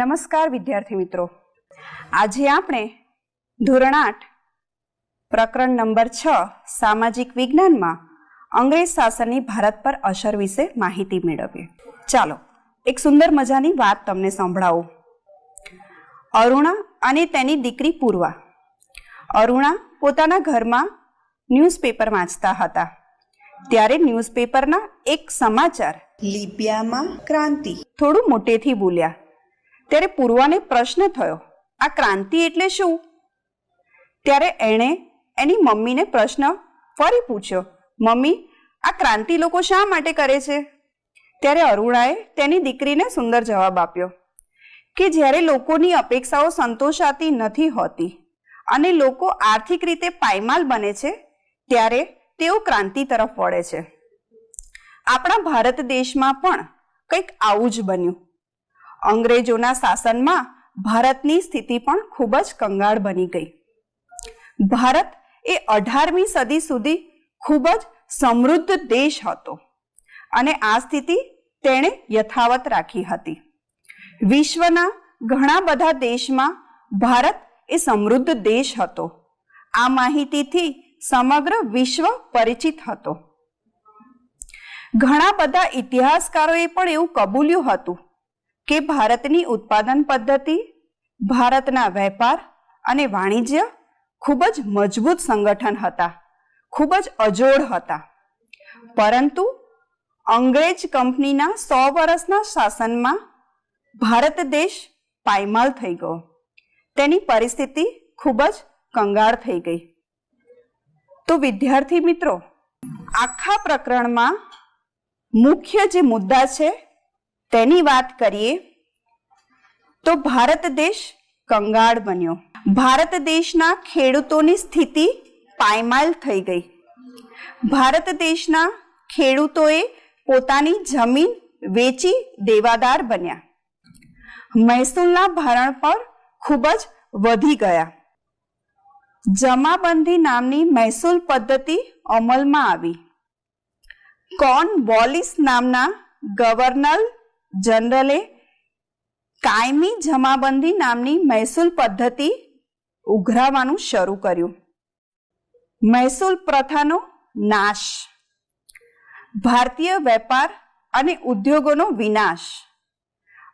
નમસ્કાર, વિદ્યાર્થી મિત્રો. આજે આપણે ધોરણ આઠ, પ્રકરણ નંબર છ, સામાજિક વિજ્ઞાનમાં અંગ્રેજ શાસનની ભારત પર અસર વિશે માહિતી મેળવીએ. ચાલો, એક સુંદર મજાની વાત તમને સંભળાવું. અરુણા અને તેની દીકરી પૂર્વા. અરુણા પોતાના ઘરમાં ન્યૂઝપેપર વાંચતા હતા. ત્યારે ન્યૂઝપેપરના એક સમાચાર લિબિયામાં ક્રાંતિ. થોડું મોટેથી બોલ્યા. ત્યારે પૂર્વાને પ્રશ્ન થયો, આ ક્રાંતિ એટલે શું? ત્યારે એણે એની મમ્મીને પ્રશ્ન ફરી પૂછ્યો, મમ્મી, આ ક્રાંતિ લોકો શા માટે કરે છે? ત્યારે અરુણાએ તેની દીકરીને સુંદર જવાબ આપ્યો, કે જ્યારે લોકોની અપેક્ષાઓ સંતોષાતી નથી હોતી અને લોકો આર્થિક રીતે પાયમાલ બને છે, ત્યારે તેઓ ક્રાંતિ તરફ વળે છે. આપણા ભારત દેશમાં પણ કંઈક આવું જ બન્યું. અંગ્રેજોના શાસનમાં ભારતની સ્થિતિ પણ ખૂબ જ કંગાળ બની ગઈ. ભારત એ અઢારમી સદી સુધી ખૂબ જ સમૃદ્ધ દેશ હતો અને આ સ્થિતિ તેણે યથાવત રાખી હતી. વિશ્વના ઘણા બધા દેશમાં ભારત એ સમૃદ્ધ દેશ હતો. આ માહિતીથી સમગ્ર વિશ્વ પરિચિત હતો. ઘણા બધા ઇતિહાસકારોએ પણ એવું કબૂલ્યું હતું કે ભારતની ઉત્પાદન પદ્ધતિ, ભારતના વેપાર અને વાણિજ્ય ખૂબ જ મજબૂત સંગઠન હતા, ખૂબ જ અજોડ હતા. પરંતુ અંગ્રેજ કંપનીના સો વર્ષના શાસનમાં ભારત દેશ પાયમાલ થઈ ગયો. તેની પરિસ્થિતિ ખૂબ જ કંગાળ થઈ ગઈ. તો વિદ્યાર્થી મિત્રો, આખા પ્રકરણમાં મુખ્ય જે મુદ્દા છે તેની વાત કરીએ તો ભારત દેશ કંગાળ બન્યો. ભારત દેશના ખેડૂતોની સ્થિતિ પાયમાલ થઈ ગઈ. ભારત દેશના ખેડૂતોએ પોતાની જમીન વેચી દેવાદાર બન્યા. મહેસૂલના ભારણ પર ખૂબ જ વધી ગયા. જમાબંધી નામની મહેસૂલ પદ્ધતિ અમલમાં આવી. કોન વોલિસ નામના ગવર્નર જનરલે કાયમી જમાબંધી નામની મહેસૂલ પદ્ધતિ ઉઘરાવવાનું શરૂ કર્યું. મહેસૂલ પ્રથાનો નાશ. ભારતીય વેપાર અને ઉદ્યોગોનો વિનાશ.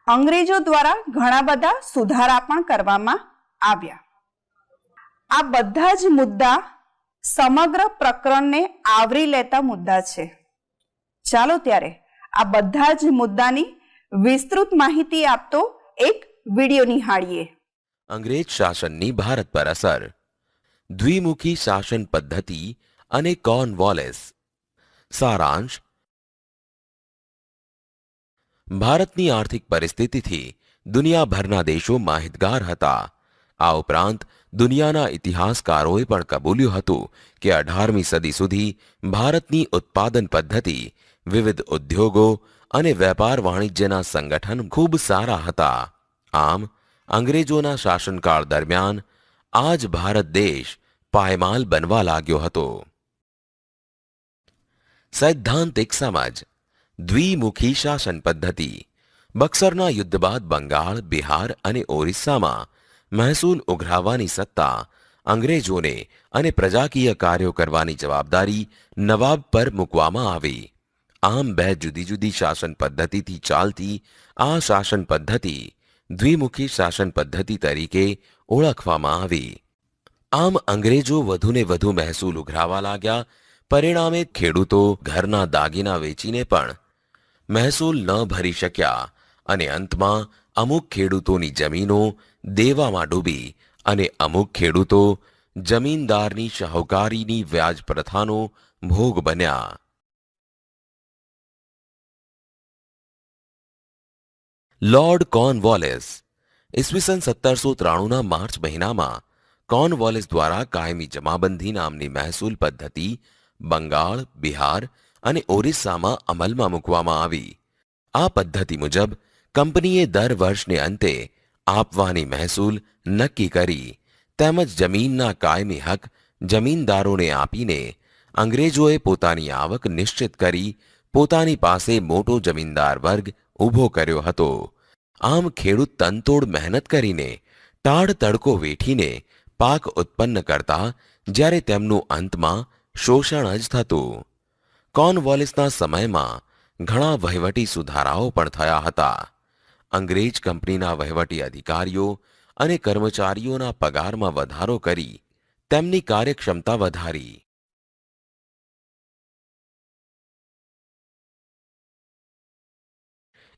અંગ્રેજો દ્વારા ઘણા બધા સુધારા પણ કરવામાં આવ્યા. આ બધા જ મુદ્દા સમગ્ર પ્રકરણને આવરી લેતા મુદ્દા છે. ચાલો ત્યારે આ બધા જ મુદ્દાની વિસ્તૃત માહિતી આપતો એક વીડિયો નિહાળીએ. અંગ્રેજ શાસનની ભારત પર અસર. દ્વિમુખી શાસન પદ્ધતિ અને કોર્નવોલિસ. સારાંશ. ભારતની આર્થિક પરિસ્થિતિથી દુનિયાભરના દેશો માહિતગાર હતા. આ ઉપરાંત દુનિયાના ઇતિહાસકારોએ પણ કબૂલ્યું હતું કે અઢારમી સદી સુધી ભારતની ઉત્પાદન પદ્ધતિ વિવિધ ઉદ્યોગો અને વેપાર વાણિજ્યના સંગઠન ખૂબ સારા હતા. આમ, અંગ્રેજોના શાસનકાળ દરમિયાન, આજ ભારત દેશ પાયમાલ બનવા લાગ્યો હતો. સૈદ્ધાંતિક સમજ, દ્વિમુખી શાસન પદ્ધતિ, બક્સરના યુદ્ધ બાદ બંગાળ, બિહાર અને ઓરિસ્સામાં મહેસૂલ ઉઘરાવવાની સત્તા અંગ્રેજોને અને પ્રજાકીય કાર્યો કરવાની જવાબદારી નવાબ પર મૂકવામાં આવી. આમ બે જુદી જુદી શાસન પદ્ધતિથી ચાલતી, આ શાસન પદ્ધતિ દ્વિમુખી શાસન પદ્ધતિ તરીકે ઓળખવામાં આવી. આમ અંગ્રેજો વધુને વધુ મહેસૂલ ઉઘરાવા લાગ્યા, પરિણામે ખેડૂતો ઘરના દાગીના વેચીને પણ મહેસૂલ ન ભરી શક્યા અને અંતમાં અમુક ખેડૂતોની જમીનો દેવામાં ડૂબી અને અમુક ખેડૂતો જમીનદારની શાહુકારીની વ્યાજ પ્રથાનો ભોગ બન્યા. લોર્ડ કોર્નવોલિસ ઈસવીસન સત્તરસો ત્રાણુંના માર્ચ મહિનામાં કોર્નવોલેસ દ્વારા કાયમી જમાબંધી નામની મહેસૂલ પદ્ધતિ બંગાળ, બિહાર અને ઓરિસ્સામાં અમલમાં મૂકવામાં આવી. આ પદ્ધતિ મુજબ કંપનીએ દર વર્ષને અંતે આપવાની મહેસૂલ નક્કી કરી, તેમજ જમીનના કાયમી હક જમીનદારોને આપીને અંગ્રેજોએ પોતાની આવક નિશ્ચિત કરી, પોતાની પાસે મોટો જમીનદાર વર્ગ ઊભો કર્યો હતો. આમ ખેડૂત તનતોડ મહેનત કરીને, તાડ તડકો વેઠીને પાક ઉત્પન્ન કરતા જ્યારે તેમનું અંતમાં શોષણ જ થતું. કોર્નવોલિસના સમયમાં ઘણા વહીવટી સુધારાઓ પણ થયા હતા. અંગ્રેજ કંપનીના વહીવટી અધિકારીઓ અને કર્મચારીઓના પગારમાં વધારો કરી તેમની કાર્યક્ષમતા વધારી.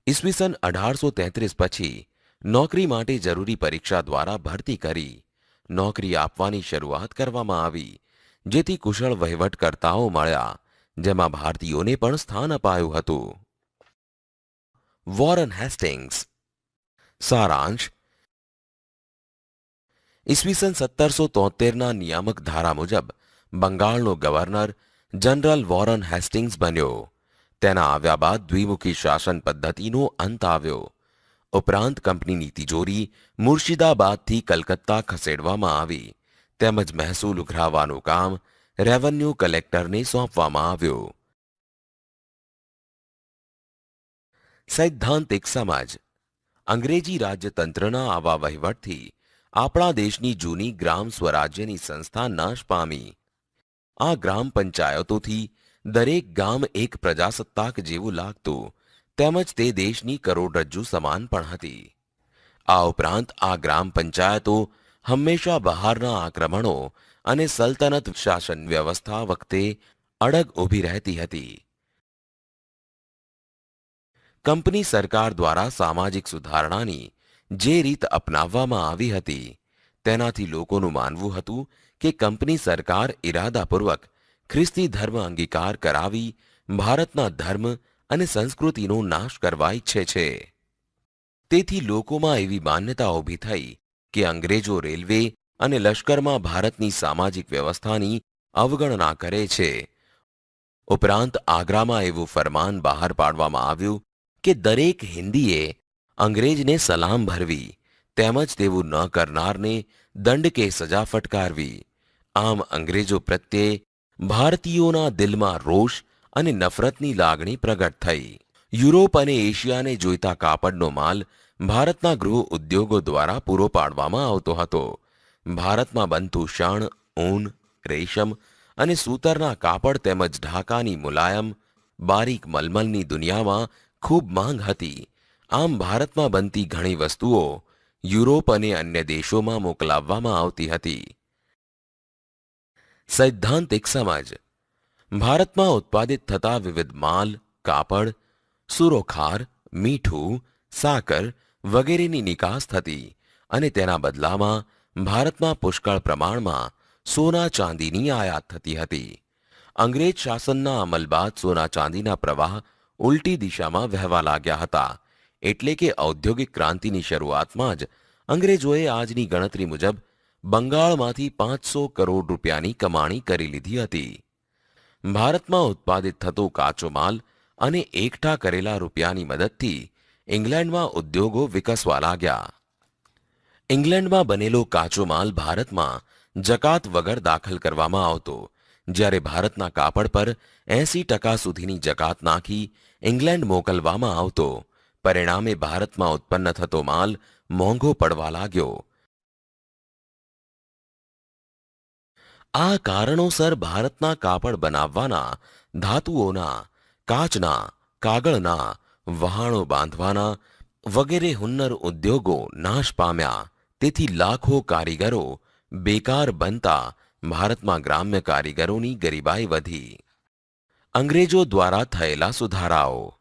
ઈસવીસન અઢારસો તેત્રીસ પછી નોકરી માટે જરૂરી પરીક્ષા દ્વારા ભરતી કરી. નોકરી આપવાની શરૂઆત કરવામાં આવી, જેથી કુશળ વહીવટકર્તાઓ મળ્યા, જેમાં ભારતીયોને પણ સ્થાન અપાયું હતું. Warren Hastings. સારાંશ. ઈસવીસન સત્તરસો તોતેરના નિયામક ધારા મુજબ બંગાળનો ગવર્નર જનરલ વોરન હેસ્ટિંગ્સ બન્યો. તેના આવ્યા બાદ દ્વિમુખી શાસન પદ્ધતિનો અંત આવ્યો. ઉપરાંત કંપનીની તિજોરી મુર્શિદાબાદથી કલકત્તા ખસેડવામાં આવી. તેમજ મહેસૂલ ઉઘરાવવાનું કામ રેવન્યુ કલેક્ટરને સોંપવામાં આવ્યું. સૈદ્ધાંતિક સમાજ. અંગ્રેજી રાજ્યતંત્રના આવા વહીવટથી આપણા દેશની જૂની ગ્રામ સ્વરાજ્યની સંસ્થા નાશ પામી. આ ગ્રામ પંચાયતોથી દરેક ગામ એક પ્રજાસત્તાક જેવું લાગતું, તેમજ તે દેશની કરોડરજ્જુ સમાન પણ હતી. આ ઉપરાંત આ ગ્રામ પંચાયતો હંમેશા બહારના આક્રમણો અને સલ્તનત શાસન વ્યવસ્થા વખતે અડગ ઊભી રહેતી હતી. કંપની સરકાર દ્વારા સામાજિક સુધારણાની જે રીત અપનાવવામાં આવી હતી, તેનાથી લોકોનું માનવું હતું કે કંપની સરકાર ઇરાદાપૂર્વક ખ્રિસ્તી ધર્મ અંગીકાર કરાવી, ભારતના ધર્મ અને સંસ્કૃતિનો નાશ કરવા ઈચ્છે છે. તેથી લોકોમાં એવી માન્યતા ઊભી થઈ કે અંગ્રેજો રેલવે અને લશ્કરમાં ભારતની સામાજિક વ્યવસ્થાની અવગણના કરે છે. ઉપરાંત આગ્રામાં એવું ફરમાન બહાર પાડવામાં આવ્યું કે દરેક હિન્દીએ અંગ્રેજને સલામ ભરવી, તેમજ તેવું ન કરનારને દંડ કે સજા ફટકારવી. આમ અંગ્રેજો પ્રત્યે ભારતીયોના દિલમાં રોષ અને નફરતની લાગણી પ્રગટ થઈ. યુરોપ અને એશિયાને જોઈતા કાપડનો માલ ભારતના ગૃહ ઉદ્યોગો દ્વારા પૂરો પાડવામાં આવતો હતો. ભારતમાં બનતું શણ, ઊન, રેશમ અને સૂતરના કાપડ તેમજ ઢાકાની મુલાયમ, બારીક મલમલની દુનિયામાં ખૂબ માંગ હતી. આમ ભારતમાં બનતી ઘણી વસ્તુઓ યુરોપ અને અન્ય દેશોમાં મોકલાવવામાં આવતી હતી. સૈદ્ધાંતિક સમજ. ભારતમાં ઉત્પાદિત થતા વિવિધ માલ, કાપડ, સુરોખાર, મીઠું, સાકર વગેરેની નિકાસ થતી અને તેના બદલામાં ભારતમાં પુષ્કળ પ્રમાણમાં સોના ચાંદીની આયાત થતી હતી. અંગ્રેજ શાસનના અમલ બાદ સોના ચાંદીના પ્રવાહ ઉલટી દિશામાં વહેવા લાગ્યા હતા. એટલે કે ઔદ્યોગિક ક્રાંતિની શરૂઆતમાં જ અંગ્રેજોએ આજની ગણતરી મુજબ બંગાળમાંથી પાંચસો કરોડ રૂપિયાની કમાણી કરી લીધી હતી. ભારતમાં ઉત્પાદિત થતો કાચો માલ અને એકઠા કરેલા રૂપિયાની મદદથી ઇંગ્લેન્ડમાં ઉદ્યોગો વિકસવા લાગ્યા. ઇંગ્લેન્ડમાં બનેલો કાચો માલ ભારતમાં જકાત વગર દાખલ કરવામાં આવતો, જ્યારે ભારતના કાપડ પર એસી ટકા સુધીની જકાત નાખી ઇંગ્લેન્ડ મોકલવામાં આવતો. પરિણામે ભારતમાં ઉત્પન્ન થતો માલ મોંઘો પડવા લાગ્યો. આ કારણોસર ભારતના કાપડ બનાવવાના, ધાતુઓના, કાચના, કાગળના, વહાણો બાંધવાના વગેરે હુન્નર ઉદ્યોગો નાશ પામ્યા. તેથી લાખો કારીગરો બેકાર બનતા ભારતમાં ગ્રામ્ય કારીગરોની ગરીબાઈ વધી. અંગ્રેજો દ્વારા થયેલા સુધારાઓ.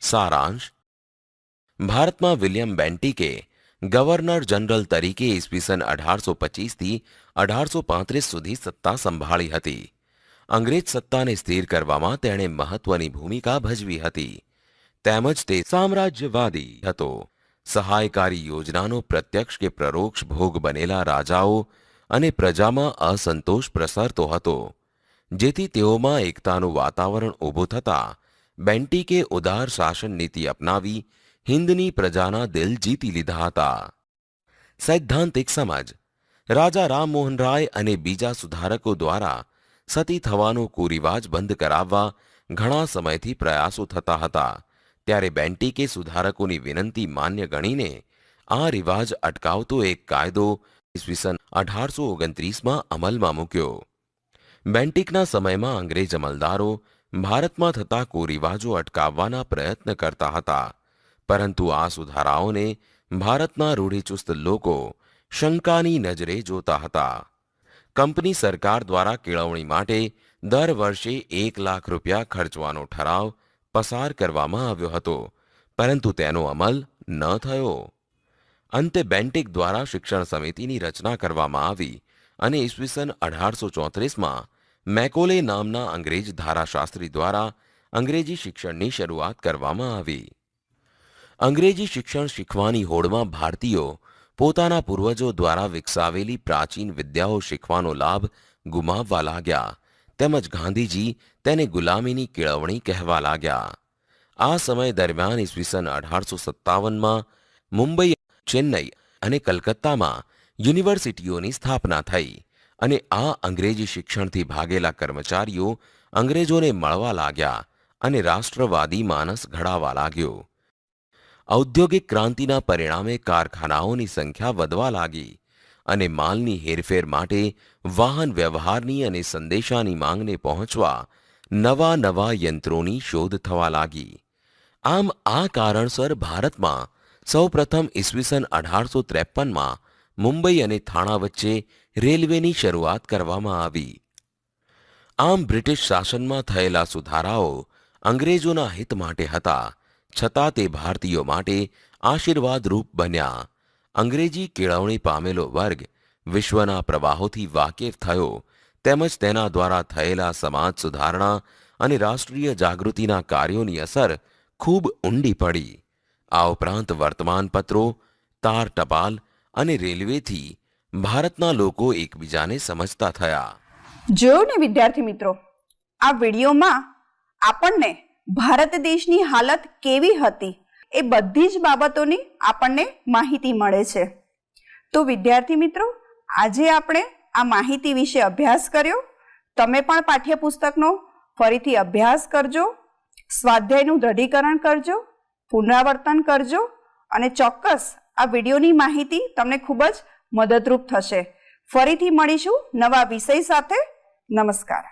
સારાંશ. ભારતમાં વિલિયમ બેન્ટિકે ગવર્નર જનરલ તરીકે ઈસવીસન અઢારસો પચીસથી અઢારસો પાંત્રીસ સુધી સત્તા સંભાળી હતી. અંગ્રેજ સત્તાને સ્થિર કરવામાં તેણે મહત્વની ભૂમિકા ભજવી હતી. તેમજ તે સામ્રાજ્યવાદી હતો. સહાયકારી યોજનાનો પ્રત્યક્ષ કે પરોક્ષ ભોગ બનેલા રાજાઓ અને પ્રજામાં અસંતોષ પ્રસરતો હતો. જેથી તેઓમાં એકતાનું વાતાવરણ ઊભું થતા બેન્ટીકે ઉદાર શાસન નીતિ અપનાવી હિન્દની પ્રજાના દિલ જીતી લીધા હતા. સૈદ્ધાંતિક સમજ. રાજા રામમોહન રાય અને બીજા સુધારકો દ્વારા સતી થવાનો કુરિવાજ બંધ કરાવવા ઘણા સમયથી પ્રયાસો થતા હતા. ત્યારે બેન્ટીકે સુધારકોની વિનંતી માન્ય ગણીને આ રિવાજ અટકાવતો એક કાયદો ઈસવીસન અઢારસો ઓગણત્રીસમાં અમલમાં મૂક્યો. બેન્ટિકના સમયમાં અંગ્રેજ અમલદારો ભારતમાં થતા કુરિવાજો અટકાવવાના પ્રયત્ન કરતા હતા. પરંતુ આ સુધારાઓને ભારતના રૂઢિચુસ્ત લોકો શંકાની નજરે જોતા હતા. કંપની સરકાર દ્વારા કેળવણી માટે દર વર્ષે એક લાખ રૂપિયા ખર્ચવાનો ઠરાવ પસાર કરવામાં આવ્યો હતો, પરંતુ તેનો અમલ ન થયો. અંતે બેન્ટિક દ્વારા શિક્ષણ સમિતિની રચના કરવામાં આવી અને ઈસવીસન અઢારસો ચોત્રીસમાં મેકોલે નામના અંગ્રેજ ધારાશાસ્ત્રી દ્વારા અંગ્રેજી શિક્ષણની શરૂઆત કરવામાં આવી. અંગ્રેજી શિક્ષણ શીખવાની હોડમાં ભારતીયો પોતાના પૂર્વજો દ્વારા વિકસાવેલી પ્રાચીન વિદ્યાઓ શીખવાનો લાભ ગુમાવવા લાગ્યા. તેમજ ગાંધીજી તેને ગુલામીની કેળવણી કહેવા લાગ્યા. આ સમય દરમિયાન ઈસવીસન અઢારસો સત્તાવનમાં મુંબઈ, ચેન્નઈ અને કલકત્તામાં યુનિવર્સિટીઓની સ્થાપના થઈ અને આ અંગ્રેજી શિક્ષણથી ભાગેલા કર્મચારીઓ અંગ્રેજોને મળવા લાગ્યા અને રાષ્ટ્રવાદી માનસ ઘડાવા લાગ્યો. ઔદ્યોગિક ક્રાંતિના પરિણામે કારખાનાઓની સંખ્યા વધવા લાગી અને માલની હેરફેર માટે વાહન વ્યવહારની અને સંદેશાની માંગને પહોંચવા નવા નવા યંત્રોની શોધ થવા લાગી. આમ આ કારણસર ભારતમાં સૌપ્રથમ ઈસવીસન અઢારસો ત્રેપનમાં મુંબઈ અને થાણા વચ્ચે રેલવેની શરૂઆત કરવામાં આવી. આમ બ્રિટિશ શાસનમાં થયેલા સુધારાઓ અંગ્રેજોના હિત માટે હતા છતાં તે ભારતીયો માટે આશીર્વાદરૂપ બન્યા. અંગ્રેજી કેળવણી પામેલો વર્ગ વિશ્વના પ્રવાહોથી વાકેફ થયો. તેમજ તેના દ્વારા થયેલા સમાજ સુધારણા અને રાષ્ટ્રીય જાગૃતિના કાર્યોની અસર ખૂબ ઊંડી પડી. આ ઉપરાંત વર્તમાનપત્રો, તાર ટપાલ અને રેલવેથી ભારતના લોકો એકબીજાને સમજતા થયા. જોયું ને વિદ્યાર્થી મિત્રો? આ વિડીયોમાં આપણને ભારત દેશની હાલત કેવી હતી એ બધી જ બાબતોની આપણને માહિતી મળે છે. તો વિદ્યાર્થી મિત્રો, આજે આપણે આ માહિતી વિશે અભ્યાસ કર્યો. તમે પણ પાઠ્યપુસ્તકનો ફરીથી અભ્યાસ કરજો, સ્વાધ્યાયનું દ્રઢીકરણ કરજો, પુનરાવર્તન કરજો અને ચોક્કસ આ વિડીયોની માહિતી તમને ખૂબ જ મદદરૂપ થશે. ફરીથી મળીશું નવા વિષય સાથે. નમસ્કાર.